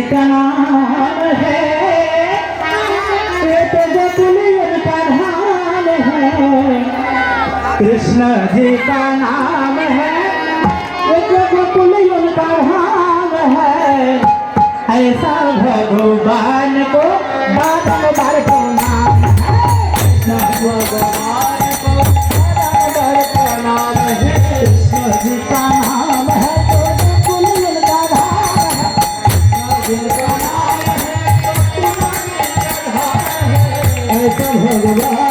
नाम है। तो प्रधान है। कृष्ण जी का नाम है। तो प्रधान है। ऐसा भगवान Yeah.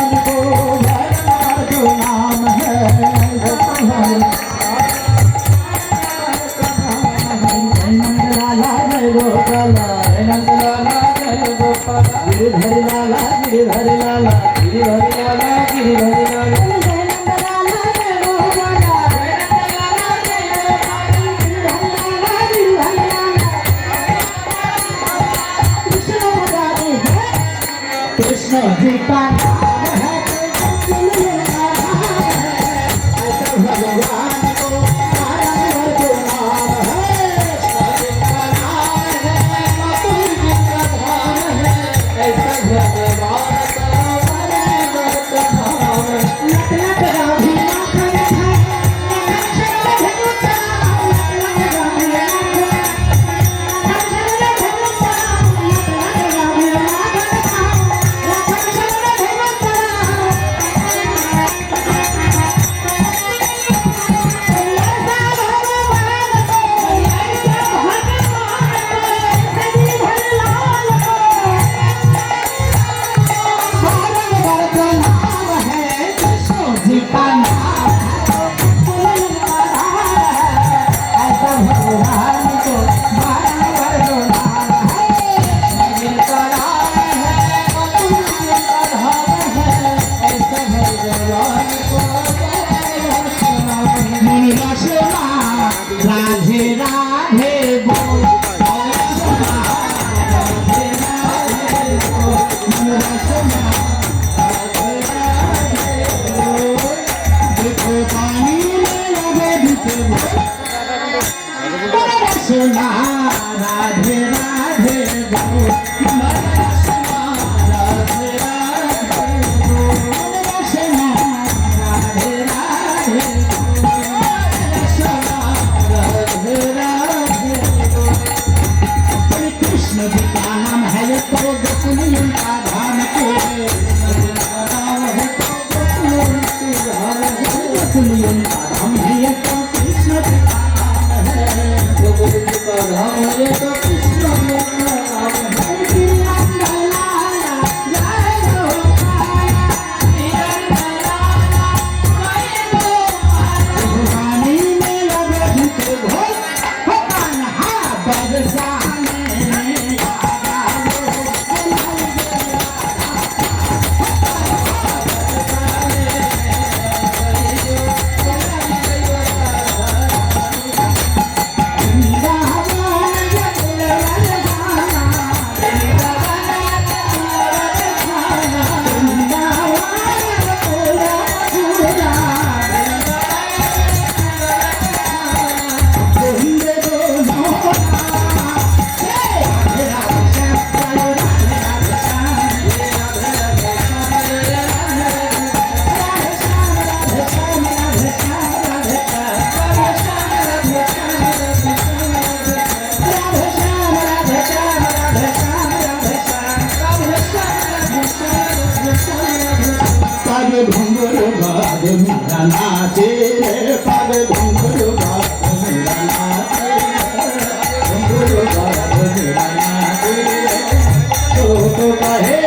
होता है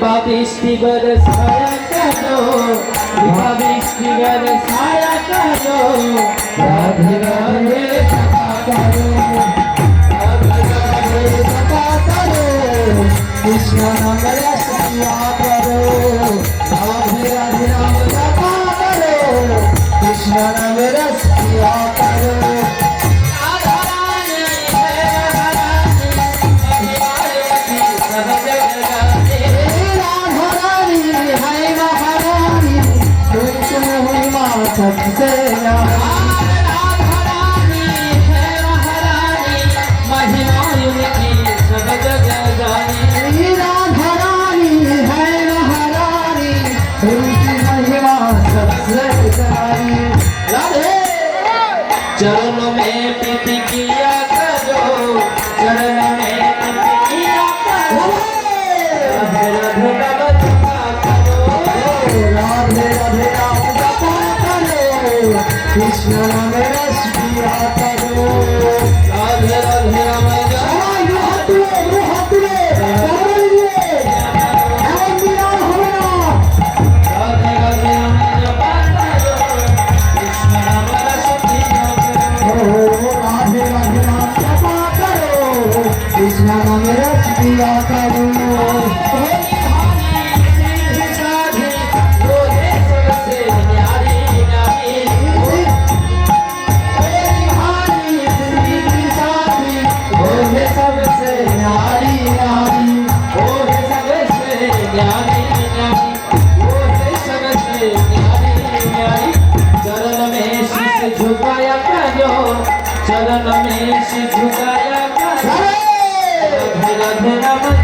দিবা বৃষ্টিবার ছায়া কালো দিবা বৃষ্টিবার ছায়া কালো রাধে কৃষ্ণ নাম সে কৃষ্ণ নামে রসপিয়া পাবো I'm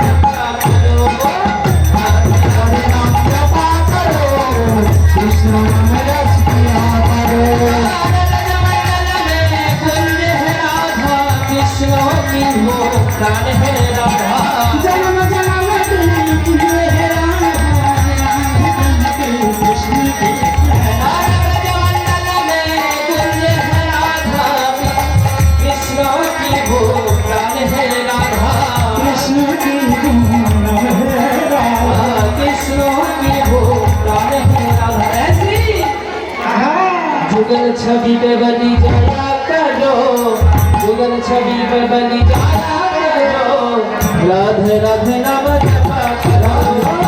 সুন্দর ছবি পে বনি রাধে রাধে নাম জপা রাধে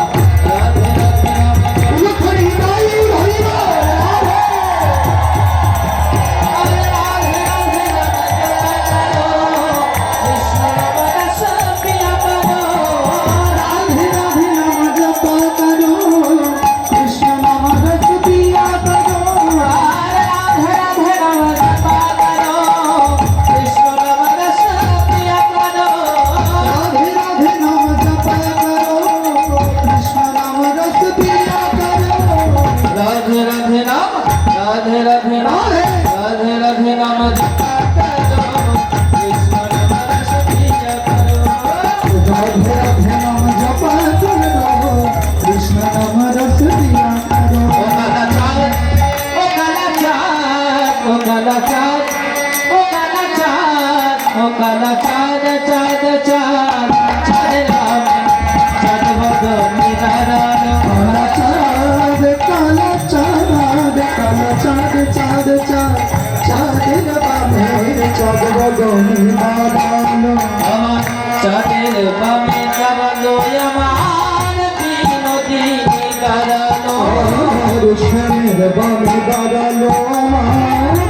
বাবা দাঁড়াল আমার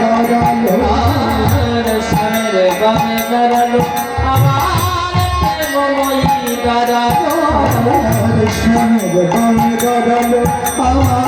দাঁড়াল আমার সারে বামে দাঁড়াল আমার মমই দাঁড়াল আমার সারে বামে দাঁড়াল আমার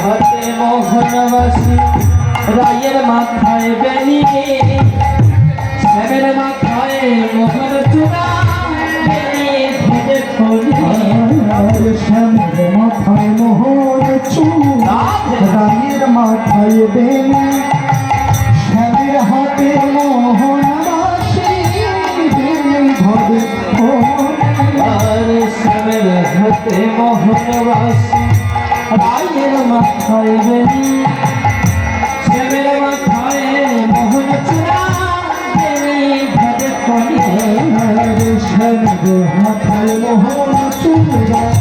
হাতে মোহনবাসী রায়ের মাথায় বেনি শ্যামের মাথায় মোহন চূড়া শ্যামের মাথায় মোহন চূড়া রায়ের মাথায় বেনি, শ্যামের হাতে মোহন। হাতে মোহন বাসি রায়ের মাথায় বেনি শ্যামের মাথায় মোহন চূড়া খনি মাথায় মোহন চূড়া।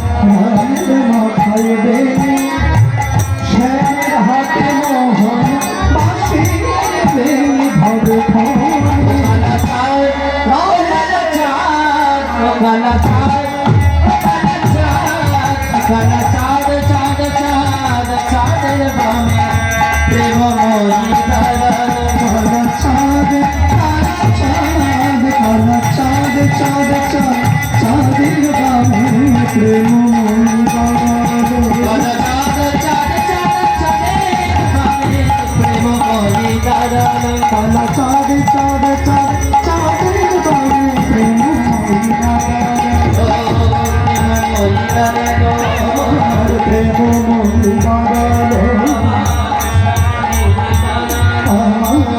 চাঁদের বামে প্রেম